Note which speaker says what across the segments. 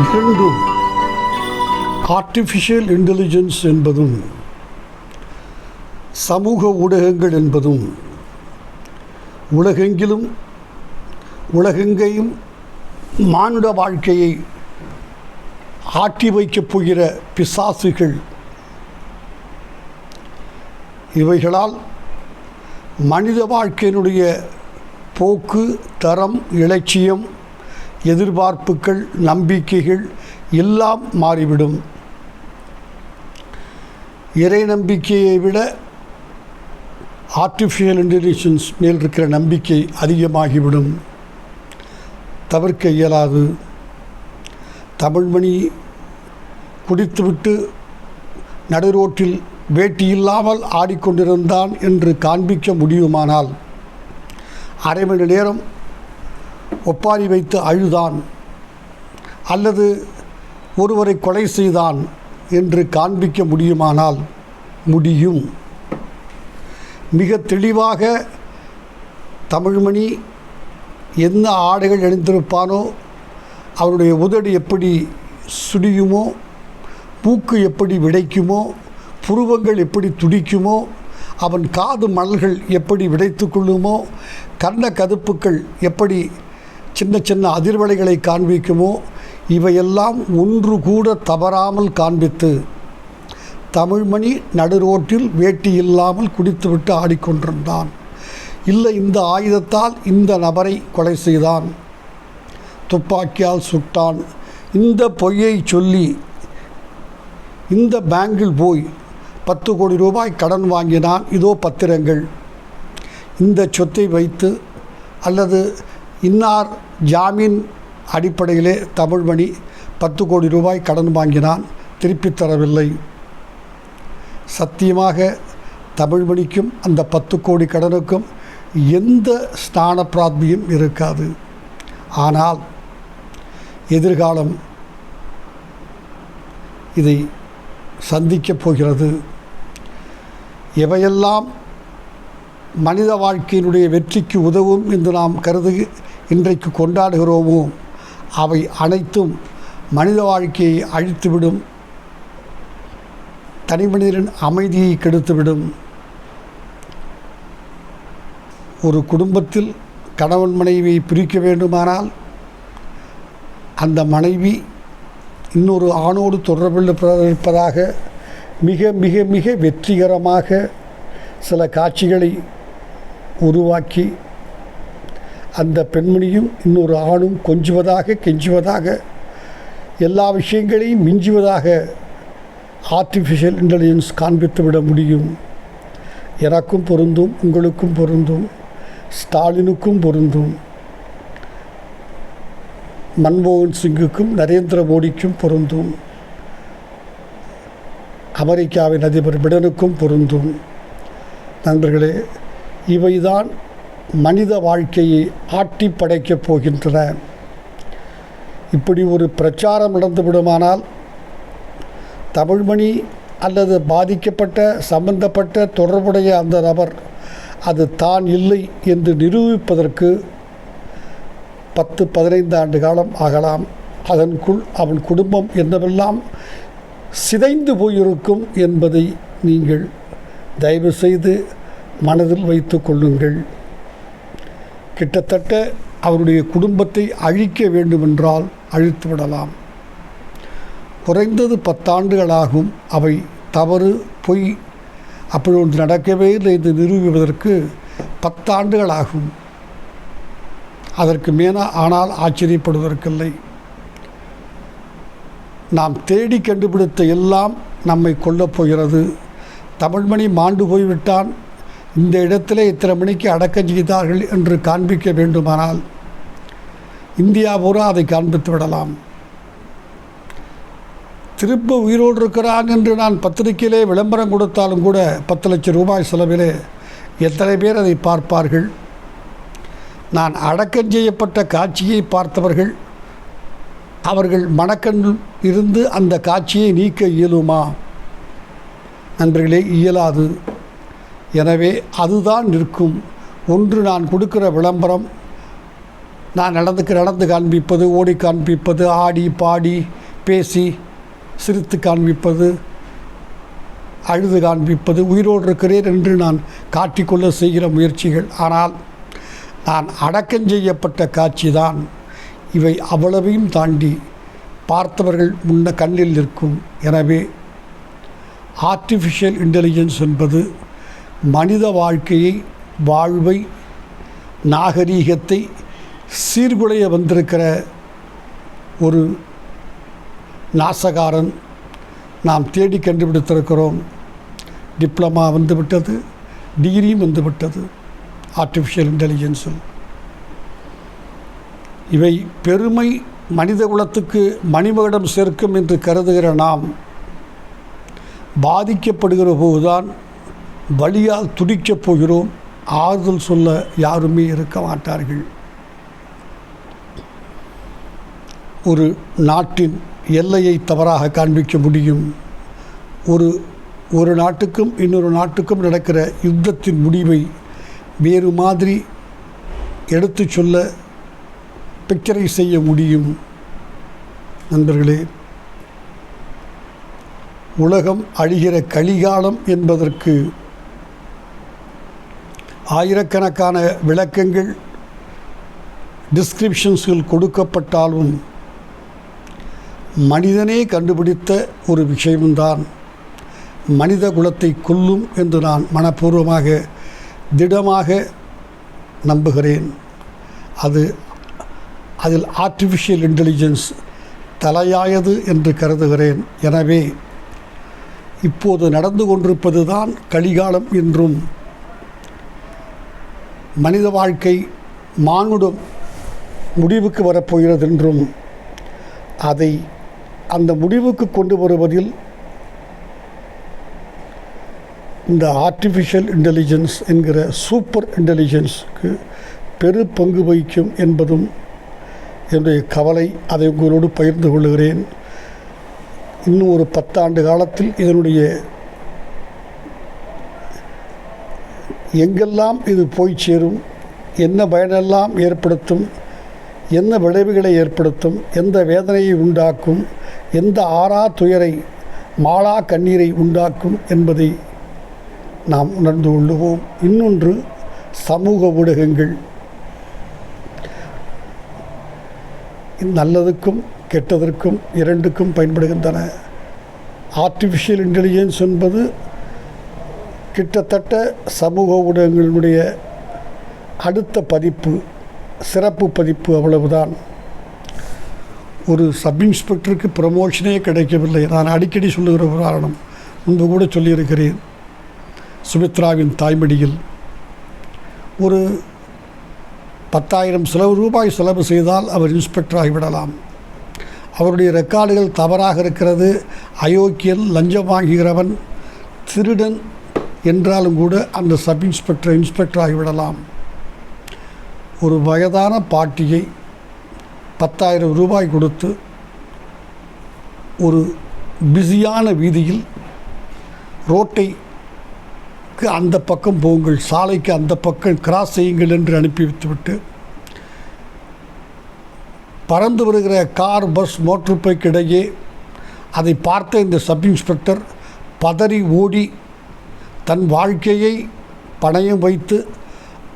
Speaker 1: இரண்டும் artificial intelligence என்பதும் சமூக ஊடகங்கள் என்பதும் உலகெங்கிலும் உலகெங்கேயும் மானுட வாழ்க்கையை ஆட்டி வைக்கப் போகிற பிசாசுகள். இவைகளால் மனித வாழ்க்கையினுடைய போக்கு தரம் இலட்சியம் எதிர்பார்ப்புகள் நம்பிக்கைகள் எல்லாம் மாறிவிடும். இறை நம்பிக்கையை விட ஆர்டிஃபிஷியல் இன்டெலிஜென்ஸ் மேல் இருக்கிற நம்பிக்கை அதிகமாகிவிடும். தவிர்க்க இயலாது. தமிழ்மணி குடித்துவிட்டு நடுரோட்டில் வேட்டி இல்லாமல் ஆடிக்கொண்டிருந்தான் என்று காண்பிக்க முடியுமானால் அரை மணி நேரம் ஒப்பாரி வைத்து அழுதான். அல்லது ஒருவரை கொலை செய்தான் என்று காண்பிக்க முடியுமானால் முடியும். மிக தெளிவாக தமிழ்மணி என்ன ஆடைகள் அணிந்திருப்பானோ அவருடைய உதடு எப்படி சுடியுமோ பூக்கு எப்படி விடைக்குமோ புருவங்கள் எப்படி துடிக்குமோ அவன் காது மணல்கள் எப்படி விடைத்து கொள்ளுமோ கண்ண கதுப்புக்கள் எப்படி சின்ன சின்ன அதிர்வலைகளை காண்பிக்குமோ? இவையெல்லாம் ஒன்று கூட தவறாமல் காண்பித்து தமிழ்மணி நடுரோட்டில் வேட்டி இல்லாமல் குடித்துவிட்டு ஆடிக்கொண்டிருந்தான். இல்லை இந்த ஆயுதத்தால் இந்த நபரை கொலை செய்தான். துப்பாக்கியால் சுட்டான். இந்த பொய்யை சொல்லி இந்த பேங்கில் போய் பத்து கோடி ரூபாய் கடன் வாங்கினான். இதோ பத்திரங்கள். இந்த சொத்தை வைத்து அல்லது இன்னார் ஜாமீன் அடிப்படையிலே தமிழ்மணி பத்து கோடி ரூபாய் கடன் வாங்கினான் திருப்பித் தரவில்லை. சத்தியமாக தமிழ்மணிக்கும் அந்த பத்து கோடி கடனுக்கும் எந்த ஸ்நான பிராத்மியும் இருக்காது. ஆனால் எதிர்காலம் இதை சந்திக்கப் போகிறது. எவையெல்லாம் மனித வாழ்க்கையினுடைய வெற்றிக்கு உதவும் என்று நாம் கருது இன்றைக்கு கொண்டாடுகிறோமோ? அவை அனைத்தும் மனித வாழ்க்கையை அழித்துவிடும். தனி மனிதனின் அமைதியை கெடுத்துவிடும். ஒரு குடும்பத்தில் கணவன் மனைவியை பிரிக்க வேண்டுமானால் அந்த மனைவி இன்னொரு ஆணோடு தொடர்பில் இருப்பதாக மிக மிக மிக வெற்றிகரமாக சில காட்சிகளை உருவாக்கி அந்த பெண்மணியும் இன்னொரு ஆணும் கொஞ்சுவதாக கெஞ்சுவதாக எல்லா விஷயங்களையும் மிஞ்சுவதாக ஆர்டிஃபிஷியல் இன்டெலிஜென்ஸ் காண்பித்து விட முடியும். எனக்கும் பொருந்தும் உங்களுக்கும் பொருந்தும் ஸ்டாலினுக்கும் பொருந்தும். மன்மோகன் சிங்குக்கும் நரேந்திர மோடிக்கும் பொருந்தும். அமெரிக்காவின் அதிபர் பிடனுக்கும் பொருந்தும். நண்பர்களே இவைதான் மனித வாழ்க்கையை ஆட்டி படைக்கப் போகின்றன. இப்படி ஒரு பிரச்சாரம் நடந்து விடுமானால் தமிழ்மணி அல்லது பாதிக்கப்பட்ட சம்பந்தப்பட்ட தொடர்புடைய அந்த நபர் அது தான் இல்லை என்று நிரூபிப்பதற்கு பத்து பதினைந்து ஆண்டு காலம் ஆகலாம். அதற்குள் அவன் குடும்பம் என்னவெல்லாம் சிதைந்து போயிருக்கும் என்பதை நீங்கள் தயவு செய்து மனதில் வைத்து கொள்ளுங்கள். கிட்டத்தட்ட அவருடைய குடும்பத்தை அழிக்க வேண்டுமென்றால் அழித்து விடலாம். குறைந்தது பத்தாண்டுகளாகும் அவை தவறு பொய். அப்படி ஒன்று நடக்கவே இல்லை என்று நிரூபிப்பதற்கு பத்தாண்டுகளாகும். அதற்கு மேலே ஆனால் ஆச்சரியப்படுவதற்கில்லை. நாம் தேடி கண்டுபிடித்த எல்லாம் நம்மை கொல்லப் போகிறது. தமிழ்மணி மாண்டு போய்விட்டான். இந்த இடத்திலே இத்தனை மணிக்கு அடக்கம் செய்தார்கள் என்று காண்பிக்க வேண்டுமானால் இந்தியா பூரா அதை காண்பித்து விடலாம். திரும்ப உயிரோடு இருக்கிறான் என்று நான் பத்திரிகையிலே விளம்பரம் கொடுத்தாலும் கூட பத்து லட்சம் ரூபாய் செலவிலே எத்தனை பேர் அதை பார்ப்பார்கள்? நான் அடக்கம் செய்யப்பட்ட காட்சியை பார்த்தவர்கள் அவர்கள் மணக்கண் இருந்து அந்த காட்சியை நீக்க இயலுமா? நண்பர்களே இயலாது. எனவே அதுதான் நிற்கும். ஒன்று நான் கொடுக்கிற விளம்பரம் நான் நடந்துக்கு நடந்து காண்பிப்பது ஓடி காண்பிப்பது ஆடி பாடி பேசி சிரித்து காண்பிப்பது அழுது காண்பிப்பது உயிரோடு இருக்கிறேன் என்று நான் காட்டிக்கொள்ள செய்கிற முயற்சிகள். ஆனால் நான் அடக்கம் செய்யப்பட்ட காட்சி தான் இவை அவ்வளவையும் தாண்டி பார்த்தவர்கள் முன்ன கண்ணில் நிற்கும். எனவே ஆர்டிஃபிஷியல் இன்டெலிஜென்ஸ் என்பது மனித வாழ்க்கையை வாழ்வை நாகரீகத்தை சீர்குலைய வந்திருக்கிற ஒரு நாசகாரன் நாம் தேடி கண்டுபிடித்திருக்கிறோம். டிப்ளமா வந்துவிட்டது டிகிரியும் வந்துவிட்டது ஆர்டிஃபிஷியல் இன்டெலிஜென்ஸும் இவை பெருமை மனித குலத்துக்கு மணிமகடம் சேர்க்கும் என்று கருதுகிற நாம் பாதிக்கப்படுகிற போதுதான் வழியால் துடிக்கப் போகிறோம். ஆறுதல் சொல்ல யாருமே இருக்க மாட்டார்கள். ஒரு நாட்டின் எல்லையை தவறாக காண்பிக்க முடியும். ஒரு ஒரு நாட்டுக்கும் இன்னொரு நாட்டுக்கும் நடக்கிற யுத்தத்தின் முடிவை வேறு மாதிரி எடுத்து சொல்ல பிக்சரை செய்ய முடியும். நண்பர்களே உலகம் அழிகிற கலிகாலம் என்பதற்கு ஆயிரக்கணக்கான விளக்கங்கள் டிஸ்கிரிப்ஷன்ஸில் கொடுக்கப்பட்டாலும் மனிதனே கண்டுபிடித்த ஒரு விஷயம்தான் மனித குலத்தை கொல்லும் என்று நான் மனப்பூர்வமாக திடமாக நம்புகிறேன். அது அதில் ஆர்டிஃபிஷியல் இன்டெலிஜென்ஸ் தலையாயது என்று கருதுகிறேன். எனவே இப்போது நடந்து கொண்டிருப்பது தான் கலிகாலம் என்றும் மனித வாழ்க்கை மானுடம் முடிவுக்கு வரப்போகிறது என்றும் அதை அந்த முடிவுக்கு கொண்டு வருவதில் இந்த ஆர்டிஃபிஷியல் இன்டெலிஜென்ஸ் என்கிற சூப்பர் இன்டெலிஜென்ஸுக்கு பெரு பங்கு வகிக்கும் என்பதும் என்னுடைய கவலை. அதை உங்களோடு பகிர்ந்து கொள்கிறேன். இன்னும் ஒரு பத்தாண்டு காலத்தில் இதனுடைய எங்கெல்லாம் இது போய் சேரும் என்ன பயனெல்லாம் ஏற்படுத்தும் என்ன விளைவுகளை ஏற்படுத்தும் எந்த வேதனையை உண்டாக்கும் எந்த ஆறா துயரை மாளா கண்ணீரை உண்டாக்கும் என்பதை நாம் உணர்ந்து கொள்ளுவோம். இன்னொன்று சமூக ஊடகங்கள். நல்லதுக்கும் கெட்டதற்கும் இரண்டுக்கும் பயன்படுகின்றன. ஆர்டிஃபிஷியல் இன்டெலிஜென்ஸ் என்பது கிட்டத்தட்ட சமூக ஊடகங்களினுடைய அடுத்த பதிப்பு சிறப்பு பதிப்பு அவ்வளவுதான். ஒரு சப் இன்ஸ்பெக்டருக்கு ப்ரமோஷனே கிடைக்கவில்லை. நான் அடிக்கடி சொல்லுகிற உதாரணம் முன்பு கூட சொல்லியிருக்கிறேன். சுமித்ராவின் தாய்மடியில் ஒரு பத்தாயிரம் செலவு ரூபாய் செலவு செய்தால் அவர் இன்ஸ்பெக்டர் ஆகிவிடலாம் அவருடைய ரெக்கார்டுகள் தவறாக இருக்கிறது. அயோக்கியன் லஞ்சம் வாங்குகிறவன் திருடன் என்றாலும் கூட அந்த சப் இன்ஸ்பெக்டர் இன்ஸ்பெக்டர் ஆகிவிடலாம் ஒரு வயதான பாட்டியை பத்தாயிரம் ரூபாய் கொடுத்து ஒரு பிஸியான வீதியில் ரோட்டைக்கு அந்த பக்கம் போங்கள் சாலைக்கு அந்த பக்கம் கிராஸ் செய்யுங்கள் என்று அனுப்பி வைத்துவிட்டு பறந்து வருகிற கார் பஸ் மோட்டர் பைக் இடையே அதை பார்த்த இந்த சப் இன்ஸ்பெக்டர் பதறி ஓடி தன் வாழ்க்கையை பணயம் வைத்து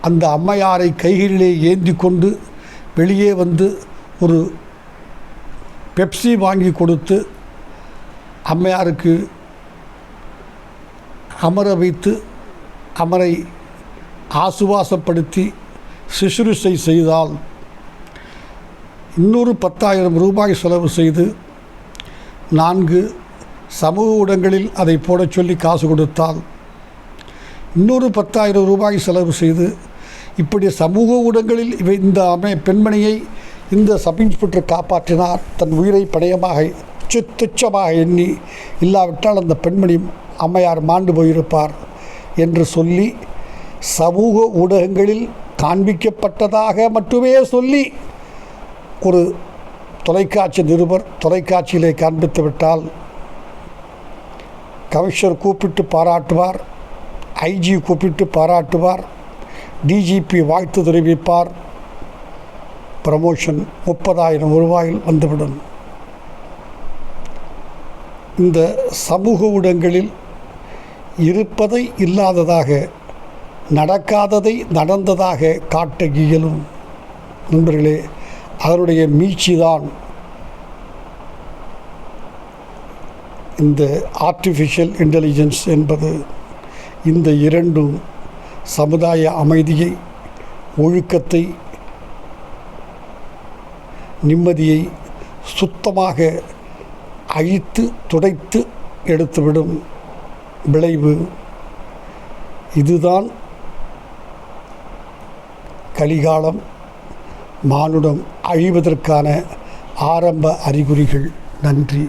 Speaker 1: அந்த அம்மையாரை கைகளிலே ஏந்தி கொண்டு வெளியே வந்து ஒரு பெப்சி வாங்கி கொடுத்து அம்மையாருக்கு அமர வைத்து அமரை ஆசுவாசப்படுத்தி சிசுருசை செய்தால் இன்னொரு பத்தாயிரம் ரூபாய் செலவு செய்து நான்கு சமூக ஊடகங்களில் அதை போடச் சொல்லி காசு கொடுத்தால் இன்னொரு பத்தாயிரம் ரூபாய் செலவு செய்து இப்படி சமூக ஊடகங்களில் இவை இந்த அமை பெண்மணியை இந்த சப் இன்ஸ்பெக்டர் காப்பாற்றினார். தன் உயிரை படையமாக துச்சமாக எண்ணி இல்லாவிட்டால் அந்த பெண்மணி அம்மையார் மாண்டு போயிருப்பார் என்று சொல்லி சமூக ஊடகங்களில் காண்பிக்கப்பட்டதாக மட்டுமே சொல்லி ஒரு தொலைக்காட்சி நிருபர் தொலைக்காட்சியிலே காண்பித்து விட்டால் கமிஷனர் கூப்பிட்டு பாராட்டுவார். ஐஜி கூப்பிட்டு பாராட்டுவார். டிஜிபி வாழ்த்து தெரிவிப்பார். ப்ரமோஷன் முப்பதாயிரம் ரூபாயில் வந்துவிடும். இந்த சமூக ஊடகங்களில் இருப்பதை இல்லாததாக நடக்காததை நடந்ததாக காட்ட இயலும் நண்பர்களே அதனுடைய மீட்சிதான் இந்த ஆர்டிஃபிஷியல் இன்டெலிஜென்ஸ் என்பது. இந்த இரண்டும் சமுதாய அமைதியை ஒழுக்கத்தை நிம்மதியை சுத்தமாக அழித்து துடைத்து எடுத்துவிடும் விளைவு இதுதான். கலிகாலம் மானுடம் அழிவதற்கான ஆரம்ப அறிகுறிகள். நன்றி.